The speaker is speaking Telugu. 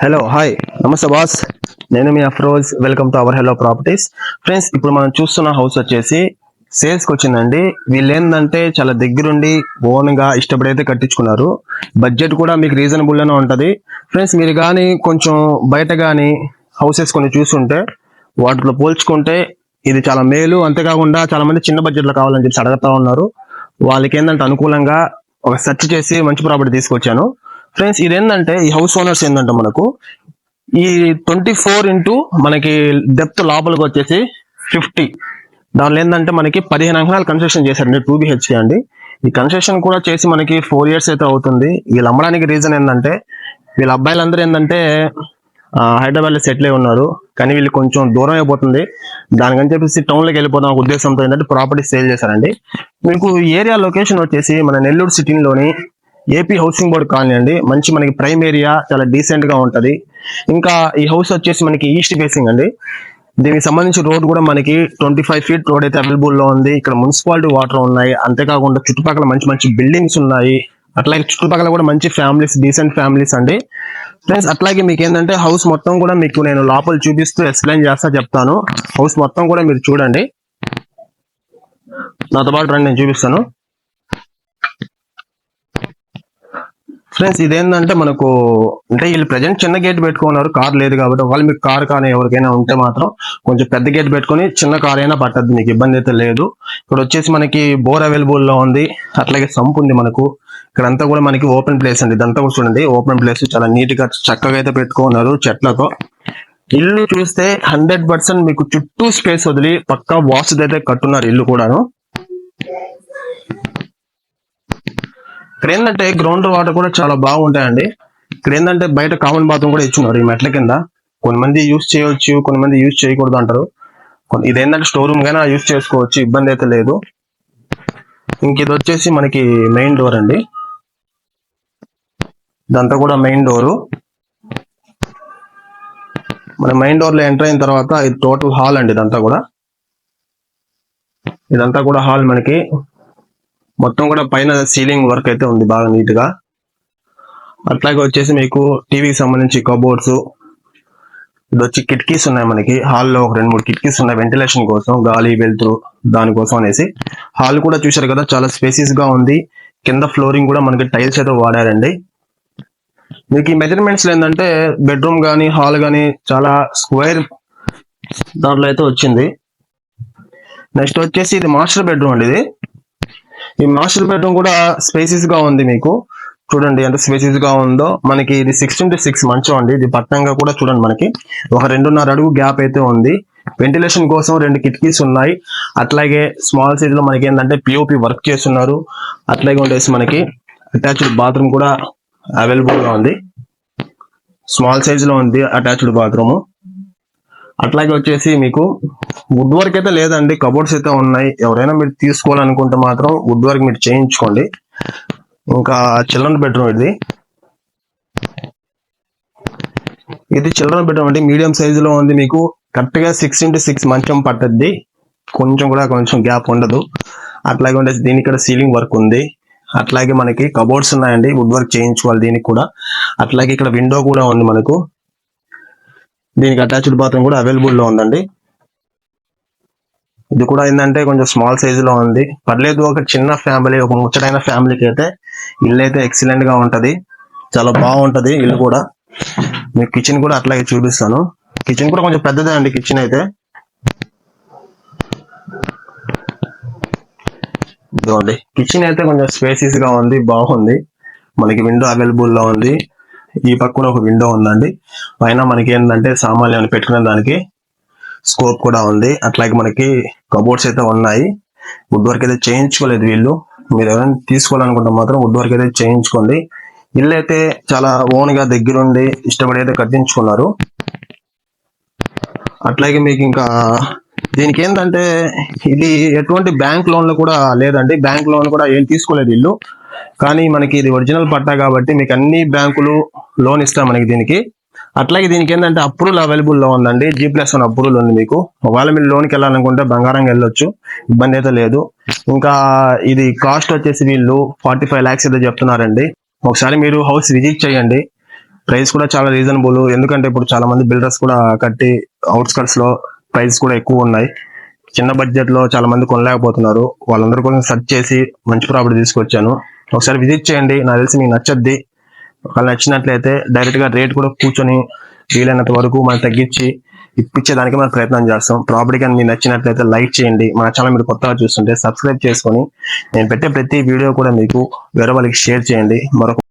హలో హాయ్ నమస్తే బాస్ నేను మీ Afroz. Welcome to our hello properties friends ఇప్పుడు మనం చూస్తున్న హౌస్ వచ్చేసి సేల్స్కి వచ్చిందండి. వీళ్ళు ఏంటంటే చాలా దగ్గరుండి ఓన్గా ఇష్టపడైతే కట్టించుకున్నారు. బడ్జెట్ కూడా మీకు రీజనబుల్ ఉంటుంది. ఫ్రెండ్స్ మీరు కానీ కొంచెం బయట కానీ హౌసెస్ కొన్ని చూస్తుంటే వాటిలో పోల్చుకుంటే ఇది చాలా మేలు. అంతేకాకుండా చాలామంది చిన్న బడ్జెట్లో కావాలని చెప్పి అడగతా ఉన్నారు. వాళ్ళకి ఏంటంటే అనుకూలంగా ఒక సెర్చ్ చేసి మంచి ప్రాపర్టీ తీసుకొచ్చాను. ఫ్రెండ్స్ ఇదేంటంటే ఈ హౌస్ ఓనర్స్ ఏంటంటే మనకు ఈ ట్వంటీ ఫోర్ ఇంటూ మనకి డెప్త్ లోపలికి వచ్చేసి ఫిఫ్టీ దానిలో ఏంటంటే మనకి పదిహేను అంకణాలు కన్స్ట్రక్షన్ చేశారండి టూ బిహెచ్కే అండి. ఈ కన్స్ట్రక్షన్ కూడా చేసి మనకి ఫోర్ ఇయర్స్ అయితే అవుతుంది. వీళ్ళు అమ్మడానికి రీజన్ ఏంటంటే వీళ్ళ అబ్బాయిలందరూ ఏంటంటే హైదరాబాద్లో సెటిల్ అయి ఉన్నారు. కానీ వీళ్ళు కొంచెం దూరం అయిపోతుంది. దానికని చెప్పేసి టౌన్లోకి వెళ్ళిపోదాం ఒక ఉద్దేశంతో ఏంటంటే ప్రాపర్టీ సేల్ చేశారండి. మీకు ఏరియా లొకేషన్ వచ్చేసి మన నెల్లూరు సిటీలోని ఏపీ హౌసింగ్ బోర్డ్ కాలనీ అండి మంచి మనకి ప్రైమ్ ఏరియా చాలా డీసెంట్గా ఉంటది. ఇంకా ఈ హౌస్ వచ్చేసి మనకి ఈస్ట్ ఫేసింగ్ అండి. దీనికి సంబంధించి రోడ్ కూడా మనకి ట్వంటీ ఫైవ్ ఫీట్ రోడ్ అయితే అవైలబుల్లో ఉంది. ఇక్కడ మున్సిపాలిటీ వాటర్ ఉన్నాయి. అంతేకాకుండా చుట్టుపక్కల మంచి మంచి బిల్డింగ్స్ ఉన్నాయి. అట్లాగే చుట్టుపక్కల కూడా మంచి ఫ్యామిలీస్ డీసెంట్ ఫ్యామిలీస్ అండి. ఫ్రెండ్స్ అట్లాగే మీకు ఏంటంటే హౌస్ మొత్తం కూడా మీకు నేను లోపల చూపిస్తూ ఎక్స్ప్లెయిన్ చేస్తా చెప్తాను. హౌస్ మొత్తం కూడా మీరు చూడండి. నాతో పాటు రండి నేను చూపిస్తాను. ఫ్రెండ్స్ ఇదేంటంటే మనకు అంటే వీళ్ళు ప్రజెంట్ చిన్న గేట్ పెట్టుకున్నారు. కార్ లేదు కాబట్టి ఒకవేళ మీకు కార్ కానీ ఎవరికైనా ఉంటే మాత్రం కొంచెం పెద్ద గేట్ పెట్టుకొని చిన్న కార్ అయినా పట్టద్దు మీకు ఇబ్బంది అయితే లేదు. ఇక్కడ వచ్చేసి మనకి బోర్ అవైలబుల్లో ఉంది. అట్లాగే సంప్ ఉంది మనకు. ఇక్కడంతా కూడా మనకి ఓపెన్ ప్లేస్ అండి. ఇదంతా కూడా చూడండి. ఓపెన్ ప్లేస్ చాలా నీట్గా చక్కగా అయితే పెట్టుకున్నారు చెట్లతో ఇల్లు చూస్తే హండ్రెడ్ పర్సెంట్ మీకు చుట్టూ స్పేస్ వదిలి పక్కా వాసు అయితే కట్టున్నారు ఇల్లు కూడాను. ఇక్కడ ఏంటంటే గ్రౌండ్ వాటర్ కూడా చాలా బాగుంటాయండి. ఇక్కడ ఏంటంటే బయట కామన్ బాత్రూమ్ కూడా ఇచ్చున్నారు ఈ మెట్ల కింద. కొంతమంది యూజ్ చేయవచ్చు కొంతమంది యూజ్ చేయకూడదు అంటారు. ఇదేంటంటే స్టోర్ రూమ్ గానే యూజ్ చేసుకోవచ్చు ఇబ్బంది అయితే లేదు. ఇంక ఇది వచ్చేసి మనకి మెయిన్ డోర్ అండి. ఇదంతా కూడా మెయిన్ డోరు మన మెయిన్ డోర్లో ఎంటర్ అయిన తర్వాత ఇది టోటల్ హాల్ అండి ఇదంతా కూడా. ఇదంతా కూడా హాల్ మనకి. మొత్తం కూడా పైన సీలింగ్ వర్క్ అయితే ఉంది బాగా నీట్గా. అట్లాగే వచ్చేసి మీకు టీవీకి సంబంధించి కబోర్డ్స్ ఇది వచ్చి కిటికీస్ ఉన్నాయి మనకి. హాల్లో ఒక రెండు మూడు కిటికీస్ ఉన్నాయి వెంటిలేషన్ కోసం గాలి వెలుతురు దానికోసం అనేసి. హాల్ కూడా చూశారు కదా చాలా స్పేసియస్గా ఉంది. కింద ఫ్లోరింగ్ కూడా మనకి టైల్స్ అయితే వాడారండి. మీకు ఈ మెజర్మెంట్స్ ఏంటంటే బెడ్రూమ్ కానీ హాల్ కానీ చాలా స్క్వేర్ దాంట్లో అయితే వచ్చింది. నెక్స్ట్ వచ్చేసి ఇది మాస్టర్ బెడ్రూమ్ అండి ఇది. ఈ మాస్టర్ బెడ్రూమ్ కూడా స్పేసియస్గా ఉంది మీకు. చూడండి ఎంత స్పేసియస్గా ఉందో. మనకి ఇది సిక్స్టీన్ టు సిక్స్ మంచం అండి. ఇది పట్టంగా కూడా చూడండి మనకి. ఒక రెండున్నర అడుగు గ్యాప్ అయితే ఉంది. వెంటిలేషన్ కోసం రెండు కిటికీస్ ఉన్నాయి. అట్లాగే స్మాల్ సైజ్లో మనకి ఏంటంటే పిఓపి వర్క్ చేస్తున్నారు. అట్లాగే ఉండేసి మనకి అటాచ్డ్ బాత్రూమ్ కూడా అవైలబుల్గా ఉంది. స్మాల్ సైజ్లో ఉంది అటాచ్డ్ బాత్రూమ్ అట్లాగే వచ్చేసి మీకు వుడ్ వర్క్ అయితే లేదండి. కబోర్డ్స్ అయితే ఉన్నాయి. ఎవరైనా మీరు తీసుకోవాలనుకుంటే మాత్రం వుడ్ వర్క్ మీరు చేయించుకోండి. ఇంకా చిల్డ్రన్ బెడ్రూమ్ ఇది. ఇది చిల్డ్రన్ బెడ్రూమ్ అండి. మీడియం సైజులో ఉంది మీకు. కరెక్ట్గా సిక్స్ ఇంటూ సిక్స్ మంచం పట్టద్ది. కొంచెం కూడా కొంచెం గ్యాప్ ఉండదు. అట్లాగే ఉండేసి దీనికి ఇక్కడ సీలింగ్ వర్క్ ఉంది. అట్లాగే మనకి కబోర్డ్స్ ఉన్నాయండి. వుడ్ వర్క్ చేయించుకోవాలి దీనికి కూడా. అట్లాగే ఇక్కడ విండో కూడా ఉంది మనకు. దీనికి అటాచ్డ్ బాత్రూమ్ కూడా అవైలబుల్లో ఉందండి. ఇది కూడా ఏంటంటే కొంచెం స్మాల్ సైజులో ఉంది. పర్లేదు ఒక చిన్న ఫ్యామిలీ ఒక ముచ్చటైన ఫ్యామిలీకి అయితే ఇల్లు అయితే ఎక్సలెంట్గా ఉంటుంది. చాలా బాగుంటుంది ఇల్లు కూడా. మీకు కిచెన్ కూడా అట్లాగే చూపిస్తాను. కిచెన్ కూడా కొంచెం పెద్దదే అండి కిచెన్ అయితే. ఇదిగోండి. కిచెన్ అయితే కొంచెం స్పేసీస్గా ఉంది బాగుంది. మనకి విండో అవైలబుల్లో ఉంది. ఈ పక్కన ఒక విండో ఉందండి. పైన మనకి ఏంటంటే సామాన్లు ఏమైనా పెట్టుకునే దానికి స్కోప్ కూడా ఉంది. అట్లాగే మనకి కబోర్డ్స్ అయితే ఉన్నాయి. వుడ్ వర్క్ అయితే చేయించుకోలేదు వీళ్ళు. మీరు ఎవరైనా తీసుకోవాలనుకుంటే మాత్రం వుడ్ వర్క్ అయితే చేయించుకోండి. ఇల్లు అయితే చాలా ఓన్గా దగ్గరుండి ఇష్టపడి అయితే కట్టించుకున్నారు. అట్లాగే మీకు ఇంకా దీనికి ఏంటంటే ఇది ఎటువంటి బ్యాంక్ లోన్లు కూడా లేదండి. బ్యాంక్ లోన్ కూడా ఏం తీసుకోలేదు ఇల్లు కానీ మనకి ఇది ఒరిజినల్ పట్టా కాబట్టి మీకు అన్ని బ్యాంకులు లోన్ ఇస్తాం మనకి దీనికి. అట్లాగే దీనికి ఏంటంటే అప్రూవల్ అవైలబుల్లో ఉందండి. జీ ప్లస్ వన్ అప్రూవల్ ఉంది మీకు. ఒకవేళ మీరు లోన్కి వెళ్ళాలనుకుంటే బంగారంగా వెళ్ళొచ్చు. ఇబ్బంది అయితే లేదు. ఇంకా ఇది కాస్ట్ వచ్చేసి వీళ్ళు ఫార్టీ ఫైవ్ ల్యాక్స్ అయితే చెప్తున్నారండి. ఒకసారి మీరు హౌస్ విజిట్ చేయండి. ప్రైస్ కూడా చాలా రీజనబుల్ ఎందుకంటే ఇప్పుడు చాలా మంది బిల్డర్స్ కూడా కట్టి అవుట్స్కట్స్లో ప్రైస్ కూడా ఎక్కువ ఉన్నాయి. చిన్న బడ్జెట్లో చాలా మంది కొనలేకపోతున్నారు. వాళ్ళందరూ కోసం సెర్చ్ చేసి మంచి ప్రాపర్టీ తీసుకొచ్చాను. ఒకసారి విజిట్ చేయండి. నాకు తెలిసి మీకు నచ్చద్ది. ఒకవేళ నచ్చినట్లయితే డైరెక్ట్గా రేట్ కూడా కూర్చొని వీలైనంత వరకు మనం తగ్గించి ఇప్పించేదానికి మనం ప్రయత్నం చేస్తాం. ప్రాపర్టీ కానీ మీకు నచ్చినట్లయితే లైక్ చేయండి. మన ఛానల్ మీరు కొత్తగా చూస్తుంటే సబ్స్క్రైబ్ చేసుకొని నేను పెట్టే ప్రతి వీడియో కూడా మీకు వేరే వాళ్ళకి షేర్ చేయండి. మరొక